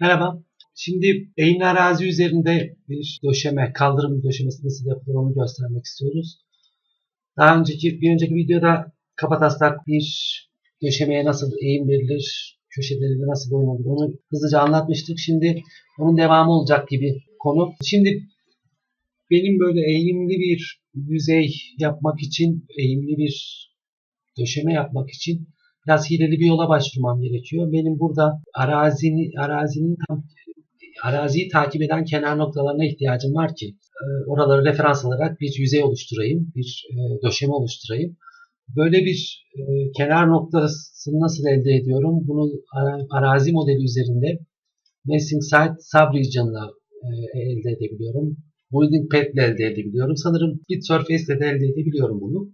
Merhaba. Şimdi eğimli arazi üzerinde bir döşeme, kaldırım döşemesi nasıl yapılır onu göstermek istiyoruz. Daha önceki bir önceki videoda kapataslak bir döşemeye nasıl eğim verilir, köşeleri nasıl oynanır onu hızlıca anlatmıştık. Şimdi onun devamı olacak gibi konu. Şimdi benim böyle eğimli bir yüzey yapmak için, eğimli bir döşeme yapmak için biraz hileli bir yola başvurmam gerekiyor. Benim burada arazini, arazinin tam araziyi takip eden kenar noktalarına ihtiyacım var ki e, oraları referans alarak bir yüzey oluşturayım, bir e, döşeme oluşturayım. Böyle bir e, kenar noktasını nasıl elde ediyorum? Bunu arazi modeli üzerinde Messing Site Subregion'la elde edebiliyorum. Building Path ile elde edebiliyorum. Sanırım Bitsurface ile de elde edebiliyorum bunu.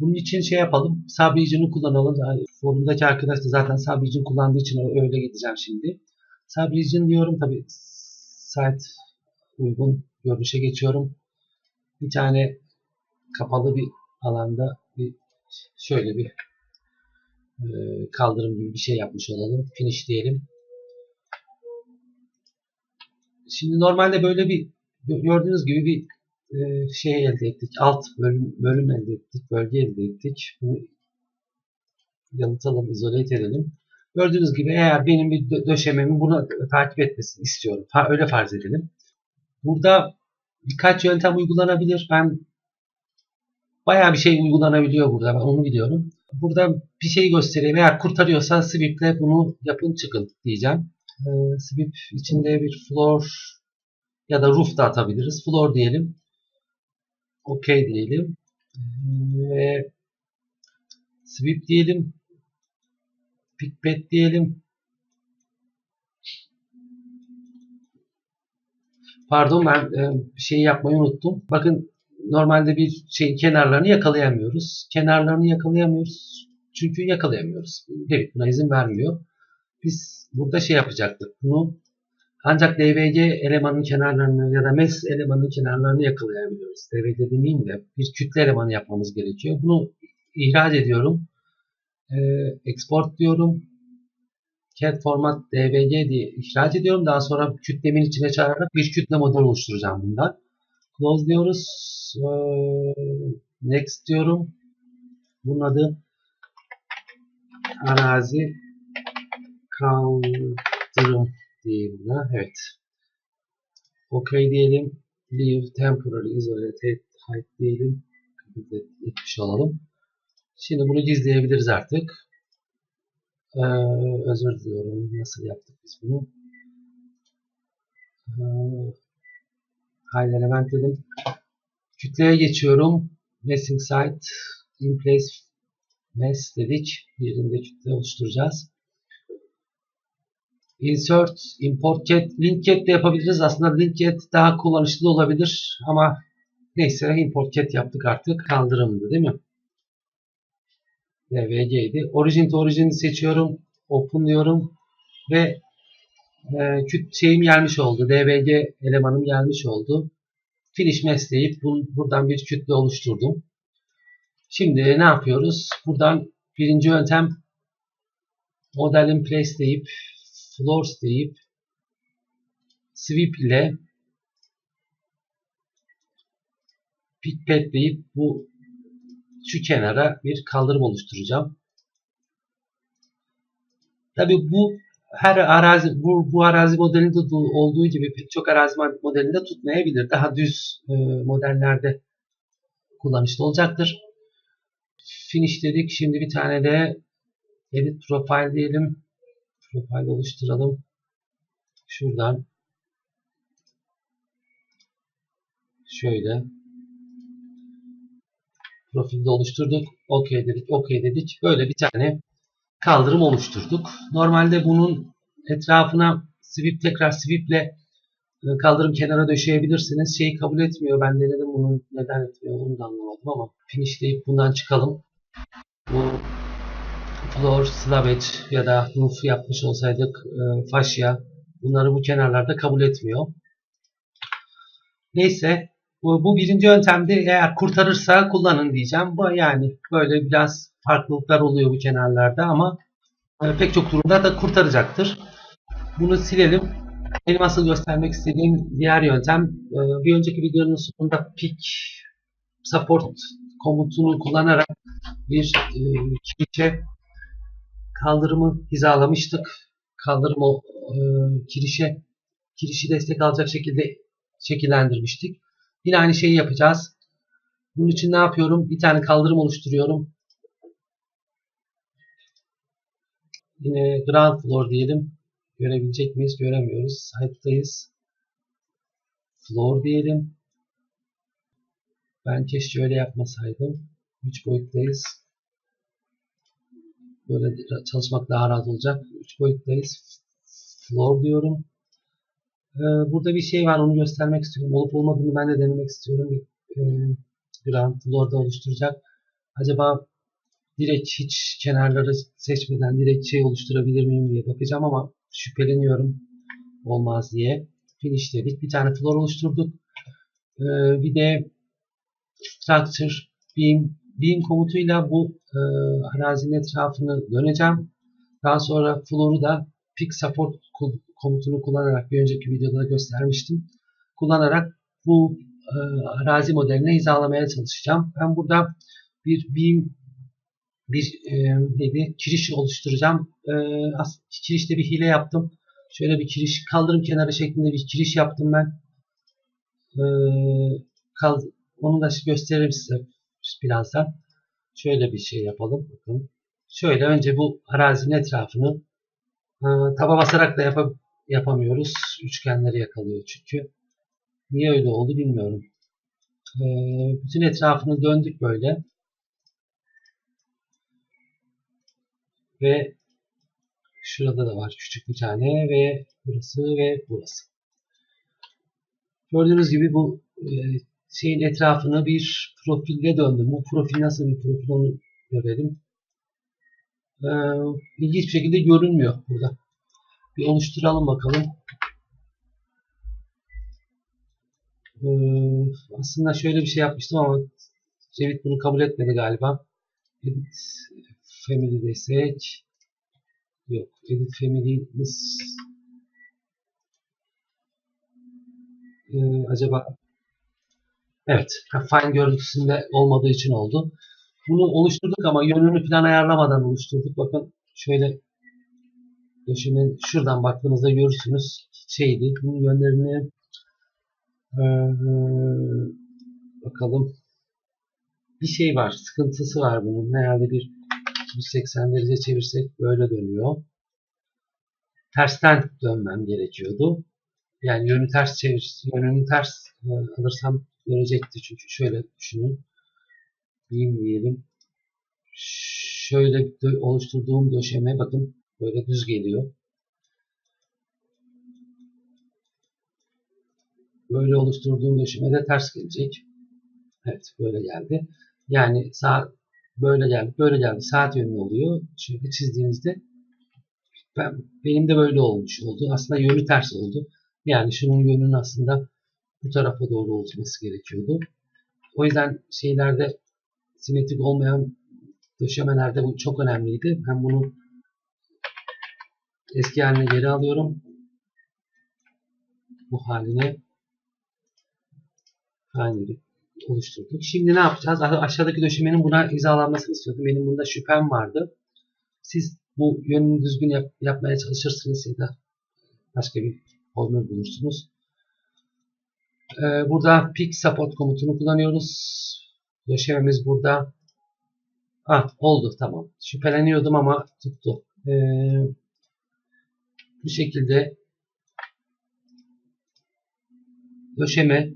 Bunun için şey yapalım. Subregion'u kullanalım. Forumdaki arkadaş da zaten Subregion kullandığı için öyle gideceğim şimdi. Subregion diyorum. Tabi site uygun görünüşe geçiyorum. Bir tane kapalı bir alanda bir şöyle bir e, kaldırım gibi bir şey yapmış olalım. Finish diyelim. Şimdi normalde böyle bir gördüğünüz gibi bir e, şey elde ettik. Alt bölüm, bölüm elde ettik. Bölge elde ettik. Bunu yalıtalım, izole edelim. Gördüğünüz gibi eğer benim bir döşememi bunu takip etmesini istiyorum. Öyle farz edelim. Burada birkaç yöntem uygulanabilir. Ben bayağı bir şey uygulanabiliyor burada. Ben onu biliyorum. Burada bir şey göstereyim. Eğer kurtarıyorsa sweep'le bunu yapın çıkın diyeceğim. Ee, sweep içinde bir floor ya da roof da atabiliriz. Floor diyelim. OK diyelim. Ve sweep diyelim. Pickpad diyelim. Pardon ben e, bir şey yapmayı unuttum. Bakın normalde bir şey kenarlarını yakalayamıyoruz. Kenarlarını yakalayamıyoruz. Çünkü yakalayamıyoruz. Revit buna izin vermiyor. Biz burada şey yapacaktık. Bunu ancak DVG elemanın kenarlarını ya da MES elemanın kenarlarını yakalayabiliyoruz. DVG demeyeyim de bir kütle elemanı yapmamız gerekiyor. Bunu ihraç ediyorum. Ee, export diyorum. CAD format DVG diye ihraç ediyorum. Daha sonra kütlemin içine çağırarak bir kütle modeli oluşturacağım bundan. Close diyoruz. Ee, next diyorum. Bunun adı arazi kaldırım diye buna. Evet. OK diyelim. Leave temporary isolated height diyelim. Etmiş olalım. Şimdi bunu gizleyebiliriz artık. Ee, özür diliyorum. Nasıl yaptık biz bunu? Ee, hide element dedim. Kütleye geçiyorum. Messing site in place mess dedik. Birinde kütle oluşturacağız. Insert, import cat, link cat de yapabiliriz. Aslında link cat daha kullanışlı olabilir ama neyse import cat yaptık artık. Kaldırımdı değil mi? DVG'ydi. Origin to origin seçiyorum. Open diyorum. Ve e, şeyim gelmiş oldu. DVG elemanım gelmiş oldu. Finish mess deyip bu, buradan bir kütle oluşturdum. Şimdi ne yapıyoruz? Buradan birinci yöntem model in place deyip floors deyip sweep ile pickpad deyip bu şu kenara bir kaldırım oluşturacağım. Tabi bu her arazi bu, bu arazi modelinde olduğu gibi pek çok arazi modelinde tutmayabilir. Daha düz e, modellerde kullanışlı olacaktır. Finish dedik. Şimdi bir tane de edit profile diyelim. Profile oluşturalım. Şuradan şöyle profilde oluşturduk. OK dedik. OK dedik. Böyle bir tane kaldırım oluşturduk. Normalde bunun etrafına sweep tekrar sweep ile e, kaldırım kenara döşeyebilirsiniz. Şeyi kabul etmiyor. Ben denedim bunu neden etmiyor onu da anlamadım ama finishleyip bundan çıkalım. Bu floor, slabage ya da roof yapmış olsaydık e, fascia bunları bu kenarlarda kabul etmiyor. Neyse bu, bu birinci yöntemde eğer kurtarırsa kullanın diyeceğim. Bu yani böyle biraz farklılıklar oluyor bu kenarlarda ama e, pek çok durumda da kurtaracaktır. Bunu silelim. Benim asıl göstermek istediğim diğer yöntem e, bir önceki videonun sonunda pick support komutunu kullanarak bir e, kirişe kaldırımı hizalamıştık. Kaldırım o e, kirişe kirişi destek alacak şekilde şekillendirmiştik. Yine aynı şeyi yapacağız. Bunun için ne yapıyorum? Bir tane kaldırım oluşturuyorum. Yine ground floor diyelim. Görebilecek miyiz? Göremiyoruz. Site'dayız. Floor diyelim. Ben keşke öyle yapmasaydım. 3 boyuttayız. Böyle çalışmak daha rahat olacak. 3 boyuttayız. Floor diyorum. Ee, burada bir şey var onu göstermek istiyorum. Olup olmadığını ben de denemek istiyorum. Bir, e, ground floor'da oluşturacak. Acaba direkt hiç kenarları seçmeden direkt şey oluşturabilir miyim diye bakacağım ama şüpheleniyorum olmaz diye. Finish dedik. Bir tane floor oluşturduk. Ee, bir de structure beam, beam komutuyla bu e, arazinin etrafını döneceğim. Daha sonra floor'u da pick support komutunu kullanarak bir önceki videoda da göstermiştim. Kullanarak bu e, arazi modeline hizalamaya çalışacağım. Ben burada bir beam bir e, neydi, kiriş oluşturacağım. E, kirişte bir hile yaptım. Şöyle bir kiriş, kaldırım kenarı şeklinde bir kiriş yaptım ben. E, kal, onu da gösteririm size birazdan. Şöyle bir şey yapalım. Bakın. Şöyle önce bu arazinin etrafını e, taba basarak da yap yapamıyoruz. Üçgenleri yakalıyor çünkü. Niye öyle oldu bilmiyorum. E, bütün etrafını döndük böyle. Ve şurada da var küçük bir tane ve burası ve burası. Gördüğünüz gibi bu e, şeyin etrafını bir profilde döndüm. Bu profil nasıl bir profil onu görelim. Ee, ilginç bir şekilde görünmüyor burada. Bir oluşturalım bakalım. Ee, aslında şöyle bir şey yapmıştım ama Cevit bunu kabul etmedi galiba. Edit Family desek yok. Edit Family'miz ee, acaba Evet. Fine görüntüsünde olmadığı için oldu. Bunu oluşturduk ama yönünü falan ayarlamadan oluşturduk. Bakın şöyle döşemin şuradan baktığınızda görürsünüz. Şeydi. Bunun yönlerini ee, bakalım. Bir şey var. Sıkıntısı var bunun. Herhalde bir 180 derece çevirsek böyle dönüyor. Tersten dönmem gerekiyordu. Yani yönü ters çevir, yönünü ters e, alırsam görecekti. Çünkü şöyle düşünün. Diyeyim diyelim. Şöyle oluşturduğum döşeme bakın böyle düz geliyor. Böyle oluşturduğum döşeme de ters gelecek. Evet böyle geldi. Yani sağ böyle geldi, böyle geldi. Saat yönü oluyor. Şöyle çizdiğinizde ben, benim de böyle olmuş oldu. Aslında yönü ters oldu. Yani şunun yönünün aslında bu tarafa doğru olması gerekiyordu. O yüzden şeylerde simetrik olmayan döşemelerde bu çok önemliydi. Ben bunu eski haline geri alıyorum. Bu haline halini oluşturduk. Şimdi ne yapacağız? Aşağıdaki döşemenin buna hizalanmasını istiyordum. Benim bunda şüphem vardı. Siz bu yönünü düzgün yap, yapmaya çalışırsınız ya da başka bir formül bulursunuz. Ee, burada pick support komutunu kullanıyoruz. Döşememiz burada. Ah oldu tamam. Şüpheleniyordum ama tuttu. Ee, bu şekilde döşeme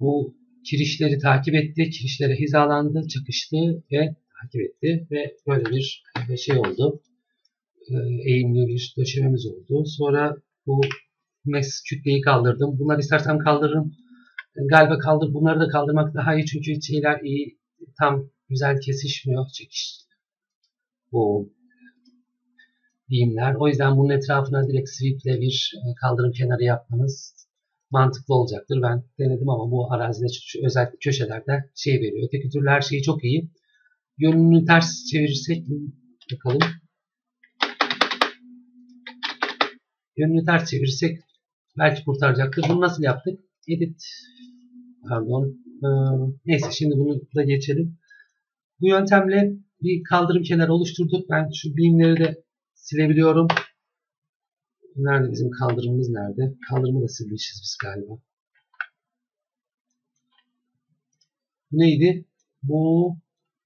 bu kirişleri takip etti. Kirişlere hizalandı, çakıştı ve takip etti ve böyle bir şey oldu. Ee, eğimli bir döşememiz oldu. Sonra bu mes kütleyi kaldırdım. Bunları istersem kaldırırım. Galiba kaldır. Bunları da kaldırmak daha iyi çünkü şeyler iyi tam güzel kesişmiyor. Çekiş bu birimler. O yüzden bunun etrafına direkt sweeple bir e, kaldırım kenarı yapmanız mantıklı olacaktır. Ben denedim ama bu arazide özellikle köşelerde şey veriyor. Öteki türlü her şeyi çok iyi. Yönünü ters çevirirsek bakalım. Yönünü ters çevirirsek belki kurtaracaktır. Bunu nasıl yaptık? Edit pardon. Ee, neyse şimdi bunu da geçelim. Bu yöntemle bir kaldırım kenarı oluşturduk. Ben şu birimleri de silebiliyorum. Nerede bizim kaldırımımız nerede? Kaldırımı da silmişiz biz galiba. Bu neydi? Bu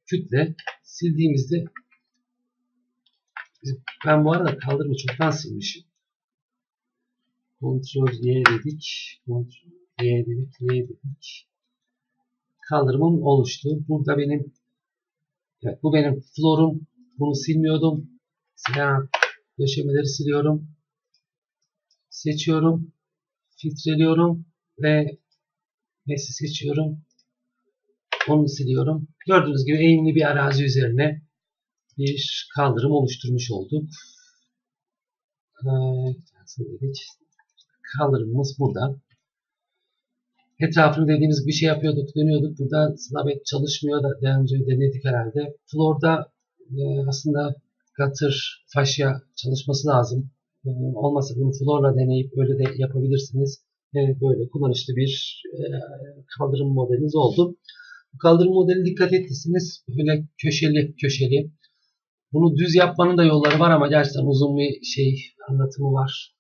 kütle sildiğimizde ben bu arada kaldırımı çoktan silmişim. Ctrl Y dedik. Ctrl Y dedik. Y dedik. Kaldırımım oluştu. Burada benim evet, bu benim florum. Bunu silmiyordum. Silah döşemeleri siliyorum. Seçiyorum. Filtreliyorum ve nesi seçiyorum. Onu siliyorum. Gördüğünüz gibi eğimli bir arazi üzerine bir kaldırım oluşturmuş olduk. Evet? Kaldırımımız burada. Etrafını dediğimiz gibi şey yapıyorduk, dönüyorduk. Burada slabet çalışmıyor da daha önce denedik herhalde. Floor'da e, aslında gutter, faşya çalışması lazım. E, olmasa bunu floor'la deneyip öyle de yapabilirsiniz. E, böyle kullanışlı bir e, kaldırım modelimiz oldu. Bu kaldırım modeli dikkat ettiyseniz böyle köşeli köşeli. Bunu düz yapmanın da yolları var ama gerçekten uzun bir şey anlatımı var.